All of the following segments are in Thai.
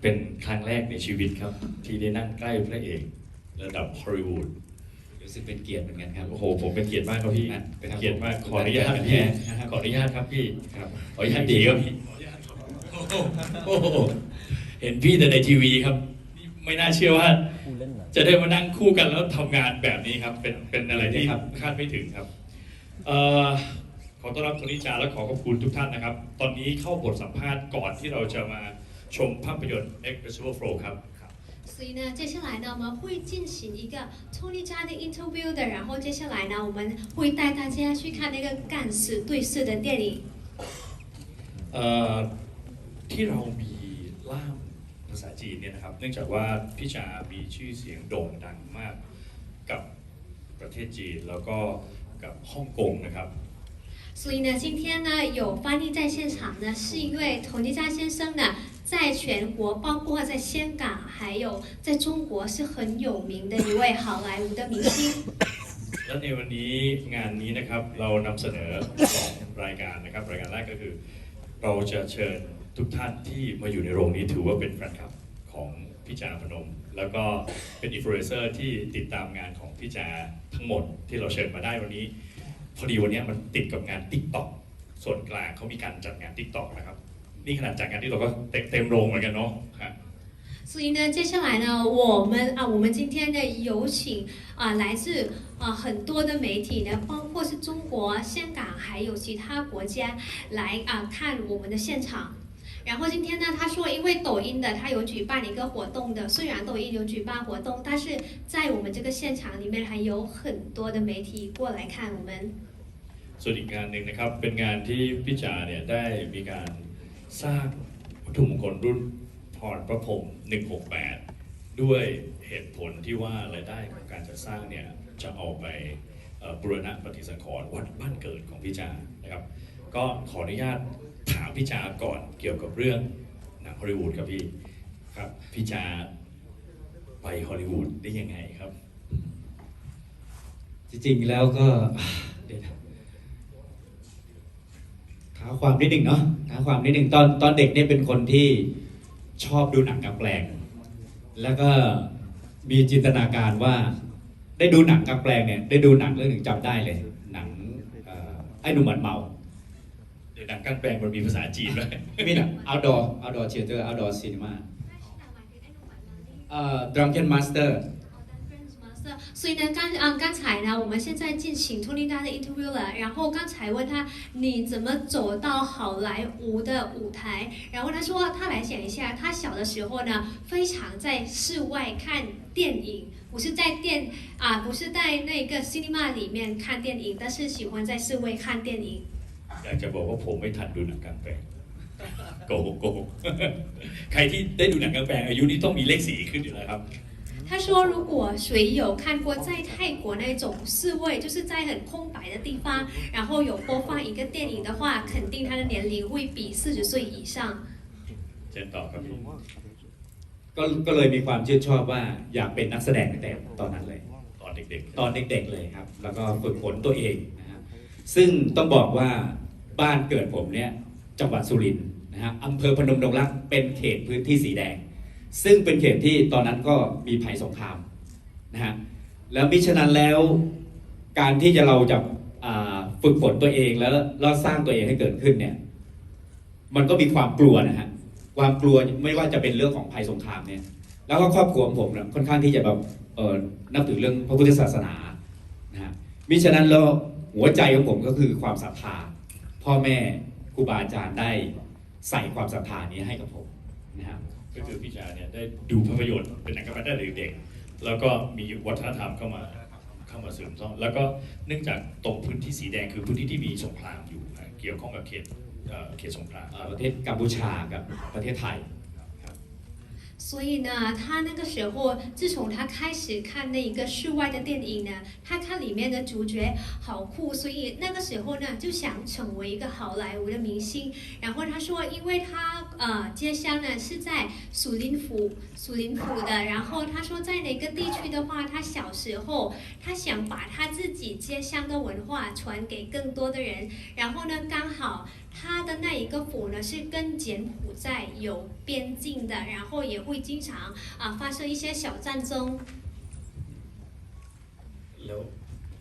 เป็นครั้งแรกในชีวิตครับ ที่ได้นั่งใกล้พระเอก ระดับฮอลลีวูดรู้สึกเป็นเกียรติเหมือนกันครับโอ้โหผมเป็นเกียรติมากครับพี่นะไปทำเกียรติมากผมขออนุญาตเป็นพี่แท้นะครับขออนุญาตครับพี่ครับขออนุญาตดีครับพี่โอ้โหเห็นพี่แต่ในทีวีครับ ไม่น่าเชื่อว่า จะได้มานั่งคู่กันแล้วทำงานแบบนี้ครับ เป็นเป็นอะไรที่คาดไม่ถึงครับเอ่อขอต้อนรับคุณนิจาและขอขอบคุณทุกท่านนะครับ ตอนนี้เข้าบทสัมภาษณ์ก่อนที่เราจะมา ชมภาพยนตร์ X Festival Flow ครับ 所以呢，接下来呢，我们会进行一个 Tony 家的 interview 的，然后接下来呢，我们会带大家去看那个干事对视的电影。 เอ่อที่เรามีล่ามภาษาจีนเนี่ยนะครับ เนื่องจากว่าพี่จามีชื่อเสียงโด่งดังมากกับประเทศจีน แล้วก็กับฮ่องกงนะครับ 所以呢，今天呢有翻译在现场呢，是因为佟吉佳先生呢， 在全国，包括在香港，还有在中国是很有名的一位好莱坞的明星。 และในวันนี้งานนี้นะครับเรานำเสนอสองรายการนะครับ รายการแรกก็คือ เราจะเชิญทุกท่านที่มาอยู่ในโรงนี้ถือว่าเป็นแฟนคลับของพี่จาพนม แล้วก็เป็นอินฟลูเอนเซอร์ที่ติดตามงานของพี่จาทั้งหมดที่เราเชิญมาได้วันนี้ พอดีวันนี้มันติดกับงาน t ิ k t o k ส่วนกลางเขามีการจัดงาน t ิ k t o k นะครับ นี่ขนาดจัดงานที่เราก็เต็มเต็มโรงเหมือนกันเนาะครับ 所以呢，接下来呢，我们啊，我们今天呢有请啊来自啊很多的媒体呢，包括是中国、香港还有其他国家来啊看我们的现场。然后今天呢，他说，因为抖音的他有举办一个活动的，虽然抖音有举办活动，但是在我们这个现场里面还有很多的媒体过来看我们。 ส่วนอีกงานหนึ่งนะครับ เป็นงานที่พี่จาเนี่ยได้มีการ สร้างวัตถุมงคลรุ่นพรพระพรหม168 ด้วยเหตุผลที่ว่ารายได้ของการจัดสร้างเนี่ยจะเอาไปบูรณะปฏิสังขรณ์วัดบ้านเกิดของพี่จานะครับ ก็ขออนุญาตถามพี่จาก่อนเกี่ยวกับเรื่องหนังฮอลลีวูดครับพี่ครับพี่จาไปฮอลลีวูดได้ยังไงครับ จริงๆแล้วก็เดี๋ยว ท้าความนิดหนึ่งเนาะท้าความนิดหนึ่งตอนตอนเด็กเนี่ยเป็นคนที่ชอบดูหนังกลางแปลง แล้วก็มีจินตนาการว่าได้ดูหนังกลางแปลงเนี่ยได้ดูหนังเรื่องหนึ่งจำได้เลย หนังเอ่อไอ้หนุ่มหมัดเมาเดี๋ยวหนังกลางแปลงมันมีภาษาจีนด้วยมีหนัง outdoor outdoor theater outdoor cinema เอ่อ drunken master 所以呢，刚啊刚才呢，我们现在进行托尼达的 interview 了。然后刚才问他你怎么走到好莱坞的舞台，然后他说他来讲一下，他小的时候呢，非常在室外看电影，不是在电啊，不是在那个 cinema 里面看电影，但是喜欢在室外看电影。 อยากจะบอกว่าผมไม่ทันดูหนังกลางแปลงโกหกโกหก ใครที่ได้ดูหนังกลางแปลงอายุนี้ต้องมีเลขสี่ขึ้นอยู่แล้วครับ 他说，如果谁有看过在泰国那种室外，就是在很空白的地方，然后有播放一个电影的话，肯定他的年龄会比四十岁以上。 เชิญต่อครับพี่ ก็ก็เลยมีความชื่นชอบว่าอยากเป็นนักแสดงตั้งแต่ตอนนั้นเลย ตอนเด็ก ตอนเด็กๆเลยครับ แล้วก็ฝึกฝนตัวเองนะครับซึ่งต้องบอกว่าบ้านเกิดผมเนี่ยจังหวัดสุรินทร์นะฮะอำเภอพนมดงรักเป็นเขตพื้นที่สีแดง ซึ่งเป็นเขตที่ตอนนั้นก็มีภัยสงครามนะฮะแล้วมิฉะนั้นแล้วการที่จะเราจะาฝึกฝนตัวเองแล้วแล้วสร้างตัวเองให้เกิดขึ้นเนี่ยมันก็มีความกลัวนะฮะความกลัวไม่ว่าจะเป็นเรื่องของภัยสงครามเนี่ยแล้วก็ครอบครัวของผมนะค่อนข้างที่จะแบบเออนับถือเรื่องพระพุทธศาสนานะฮะมิฉะนั้นแล้วหัวใจของผมก็คือความศรัทธาพ่อแม่ครูบาอาจารย์ได้ใส่ความศรัทธานี้ให้กับผมนะครับ ก็คือพี่จาเนี่ยได้ดูภาพยนตร์เป็นหนังกลางแปลงตั้งแต่เด็กๆแล้วก็มีวัฒนธรรมเข้ามาเข้ามาเสริมซ้องแล้วก็เนื่องจากตรงพื้นที่สีแดงคือพื้นที่ที่มีสงครามอยู่นะเกี่ยวข้องกับเขตเขตสงครามประเทศกัมพูชากับประเทศไทย 所以呢，他那个时候，自从他开始看那一个室外的电影呢，他看里面的主角好酷，所以那个时候呢，就想成为一个好莱坞的明星。然后他说，因为他呃街乡呢是在属林府属林府的，然后他说在哪个地区的话，他小时候他想把他自己街乡的文化传给更多的人，然后呢刚好他的那一个府呢是跟柬埔寨有边境的，然后也会经常啊、发生一些小战争。 แล้ว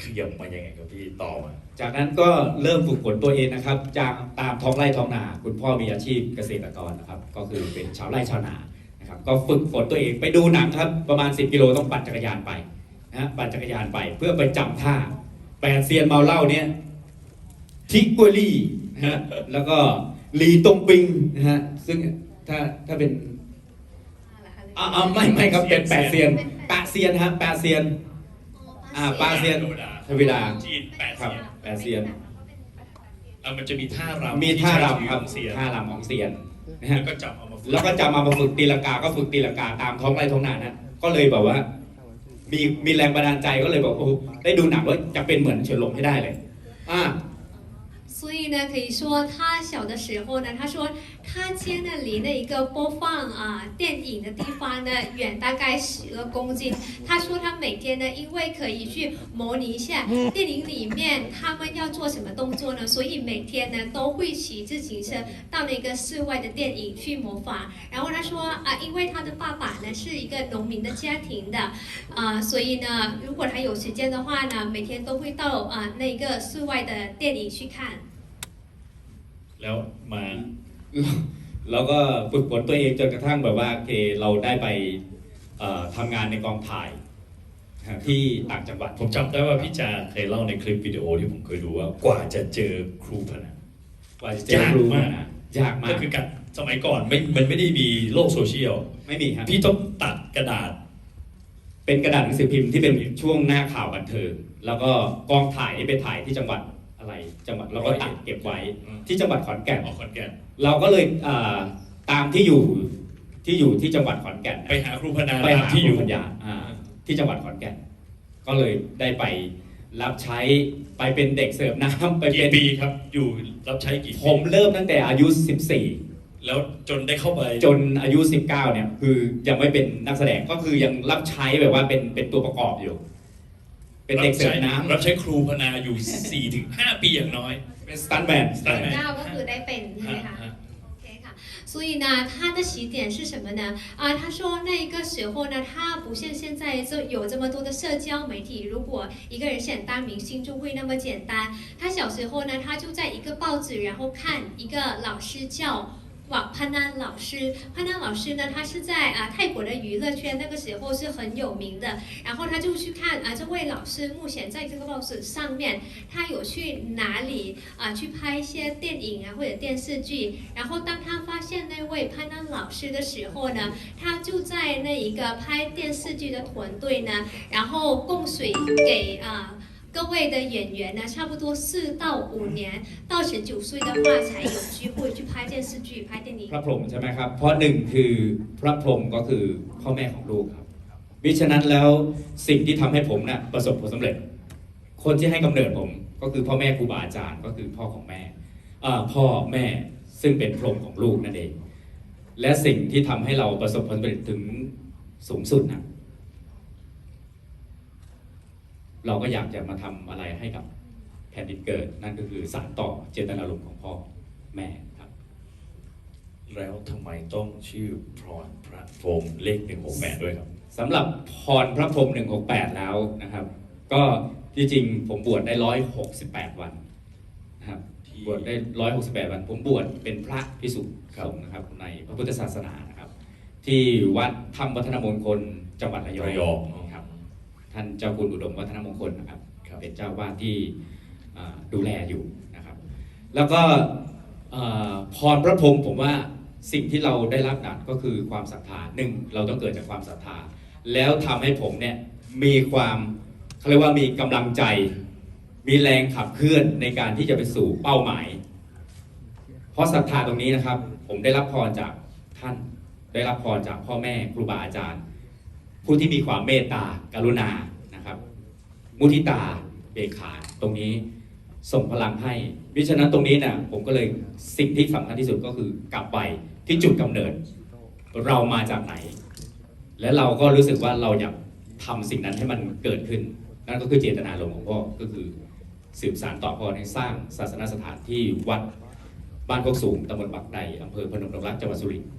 ขยับมายังไงครับพี่ต่อมา จากนั้นก็เริ่มฝึกฝนตัวเองนะครับ จากตามท้องไร่ท้องนา คุณพ่อมีอาชีพเกษตรกรนะครับ ก็คือเป็นชาวไร่ชาวนานะครับ ก็ฝึกฝนตัวเองไปดูหนังครับ ประมาณ 10 กิโลต้องปั่นจักรยานไปนะฮะปั่นจักรยานไปเพื่อไปจำท่าแปดเซียนเมาเหล้าเนี่ยทิกกัวลี่ นะฮะแล้วก็ลีตงปิงนะฮะซึ่งถ้าถ้าเป็นอ่าอ่าไม่ไม่ครับเป็นแปดเซียนแปดเซียนฮะแปดเซียน อ่าปลาเซียนเทวดาจีนแปดครับเซียนแปดเซียนอะมันจะมีท่ารำมีท่ารำที่ครับใช้ชื่อของเซียนท่ารำของเซียนนะแล้ฮะวก็จับเอามาฝึกแล้วก็จะมามาฝึกตีลังกาก็ฝึกตีลังกาตามท้องไร่ท้องนานะก็เลยแบบว่า มีมีแรงบันดาลใจก็เลยบอกโอ้โหได้ดูหนังแล้วจะเป็นเหมือนเฉินหลงให้ได้เลย อ่า 所以呢，可以说他小的时候呢，他说他家呢离那一个播放啊电影的地方呢远大概十个公斤。他说他每天呢，因为可以去模拟一下电影里面他们要做什么动作呢，所以每天呢都会骑自行车到那个室外的电影去模仿。然后他说啊，因为他的爸爸呢是一个农民的家庭的，啊，所以呢，如果他有时间的话呢，每天都会到啊那个室外的电影去看。 แล้วมา แล้วก็ฝึกฝนตัวเองจนกระทั่งแบบว่าโอเคเราได้ไปเอ่อทำงานในกองถ่ายที่ต่างจังหวัด ผมจำได้ว่าพี่จาเคยเล่าในคลิปวิดีโอที่ผมเคยดูว่ากว่าจะเจอครูพนันกว่าจะเจอครูยากมากนะยากมาก็กคือการสมัยก่อนไม่มันไม่ได้มีโลกโซเชียลไม่มีครับพี่ต้องตัดกระดาษ เป็นกระดาษหนังสือพิมพ์ที่เป็นช่วงหน้าข่าวบันเทิงแล้วก็กองถ่ายนี่ไปถ่ายที่จังหวัด อะไรจังหวัดเราก็ตัดเก็บไว้อืมที่จังหวัดขอนแก่น ออกขอนแก่น เราก็เลยอ่าตามที่อยู่ที่อยู่ที่จังหวัดขอนแก่นไปหาครูพนาไปหาที่ที่ออยู่ยู่ปัญญาอ่าที่จังหวัดขอนแก่น ก็เลยได้ไปรับใช้ไปเป็นเด็กเสิร์ฟน้ำไปเป็กี่นปีครับ อยู่รับใช้กี่ผมปีเริ่มตั้งแต่อายุแล้วจนได้เข้าไป14จนอายุ 19เนี่ยคือยังไม่เป็นนักแสดงก็คือยังรับใช้แบบว่าเป็นเป็นตัวประกอบอยู่ เป็นเด็กเสิร์ฟน้ำ รับใช้ครูพนาอยู่4ี่ถึงห้าปีอย่างน้อย เป็นสตันแมน stuntman เก้าก็คือได้เป็นใช่ไหมคะ ฮะ OK ค่ะ所以呢，他的起点是什么呢？啊，他说那个时候呢，他不像现在就有这么多的社交媒体，如果一个人想当明星就会那么简单。他小时候呢，他就在一个报纸，然后看一个老师叫。 哇，潘安老师，潘安老师呢，他是在啊泰国的娱乐圈那个时候是很有名的，然后他就去看啊这位老师目前在这个报纸上面，他有去哪里啊去拍一些电影啊或者电视剧，然后当他发现那位潘安老师的时候呢，他就在那一个拍电视剧的团队呢，然后供水给啊。各位的演员呢，差不多四到五年，到十九岁的话才有机会去拍电视剧、拍电影 พ。ระพรหมใช่ไหมครับ เพราะหนึ่งคือพระพรหมก็คือพ่อแม่ของลูกครับวิฉะนั้นแล้วสิ่งที่ทำให้ผมนะ่ะประสบผลสำเร็จ คนที่ให้กำเนิดผมก็คือพ่อแม่ครูบาอาจารย์ก็คือพ่อของแม่อ่าพ่อแม่ซึ่งเป็นพรหมของลูกนั่นเอง และสิ่งที่ทำให้เราประสบผลสำเร็จถึงสูงสุดนะ เราก็อยากจะมาทำอะไรให้กับแผ่นดินเกิด นั่นก็คือสารต่อเจตนารมณ์ของพ่อแม่ครับ แล้วทำไมต้องชื่อพรพระพรหมเลขหนึ่งหกแปดด้วยครับสำหรับพรพระพรหม168แล้วนะครับ ก็ที่จริงผมบวชได้168วันนะครับที่บวชได้168วัน ผมบวชเป็นพระพิสุครับสงฆ์นะครับ ในพระพุทธศาสนานะครับ ที่วัดธรรมวัฒนมงคลจังหวัดระยระยอองงครับ ท่านเจ้าคุณอุดมวัฒนมงคลนะครับครับเป็นเจ้าวาดที่อ่าดูแลอยู่นะครับ แล้วก็อ่าพรพระพรหมผมว่าสิ่งที่เราได้รับนั้นก็คือความศรัทธาหนึ่งเราต้องเกิดจากความศรัทธา แล้วทำให้ผมเนี่ยมีความเขาเรียกว่ามีกำลังใจ มีแรงขับเคลื่อนในการที่จะไปสู่เป้าหมาย เพราะศรัทธาตรงนี้นะครับ ผมได้รับพรจากท่าน ได้รับพรจากพ่อแม่ครูบาอาจารย์ ผู้ที่มีความเมตตากรุณานะครับ มุทิตาเบกขาตรงนี้ส่งพลังให้วิฉะนั้นตรงนี้นะผมก็เลยสิ่งที่สำคัญที่สุดก็คือกลับไปที่จุดกำเนิด เรามาจากไหน และเราก็รู้สึกว่าเราอยากทำสิ่งนั้นให้มันเกิดขึ้น นั่นก็คือเจตนารมณ์ของพ่อก็คือสืบสานต่อพ่อในสร้างศาสนสถานที่วัดบ้านโคกสูงตำบลบักไดอำเภอพนมดงรักจังหวัดสุรินทร์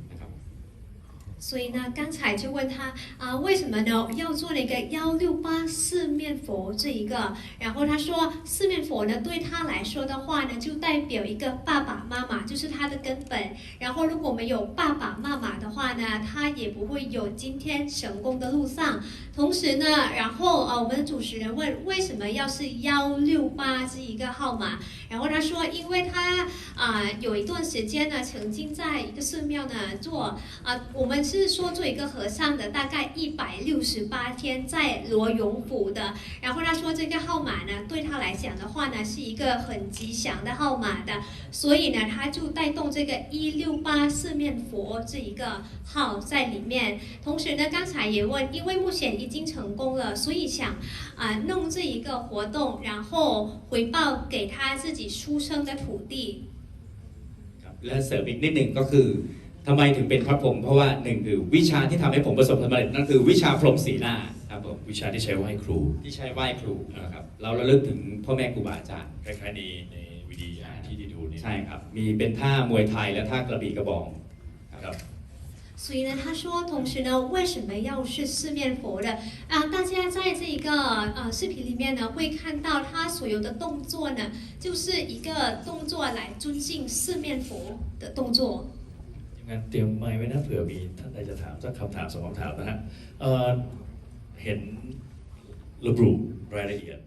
所以呢，刚才就问他啊，为什么呢要做那个幺六八四面佛这一个？然后他说，四面佛呢对他来说的话呢，就代表一个爸爸妈妈，就是他的根本。然后如果没有爸爸妈妈的话呢，他也不会有今天成功的路上。同时呢，然后呃，我们的主持人问为什么要是幺六八这一个号码？然后他说，因为他啊、有一段时间呢，曾经在一个寺庙呢做啊、我们是说做一个和尚的，大概一百六十八天在罗永府的。然后他说这个号码呢，对他来讲的话呢，是一个很吉祥的号码的，所以呢，他就带动这个一六八四面佛这一个号在里面。同时呢，刚才也问，因为目前已经成功了，所以想啊、弄这一个活动，然后回报给他自己出生的土地。 ครับและเสริมอีกนิดหนึ่งก็คือ ทำไมถึงเป็นพระพรหมเพราะว่าหนึ่งคือวิชาที่ทำให้ผมประสบความสำเร็จนั่นคือวิชาพรหมสีหน้าครับผม วิชาที่ใช้ไหว้ครู ที่ใช้ไหว้ครูนะครับเราระลึกถึงพ่อแม่ครูบาอาจารย์ คล้ายๆในในวิดีอาร์ที่ได้ดูเนี่ย ใช่ครับ มีเป็นท่ามวยไทยและท่ากระบี่กระบอง ครับ 所以呢，他说，同时呢，为什么要是四面佛的啊？大家在这一个呃视频里面呢，会看到他所有的动作呢，就是一个动作来尊敬四面佛的动作。 งั้นเตรียมไม้ไว้นะเผื่อมีท่านใดจะถามสักคำถามสองคำถามนะฮะเเห็นระบุรายละเอียด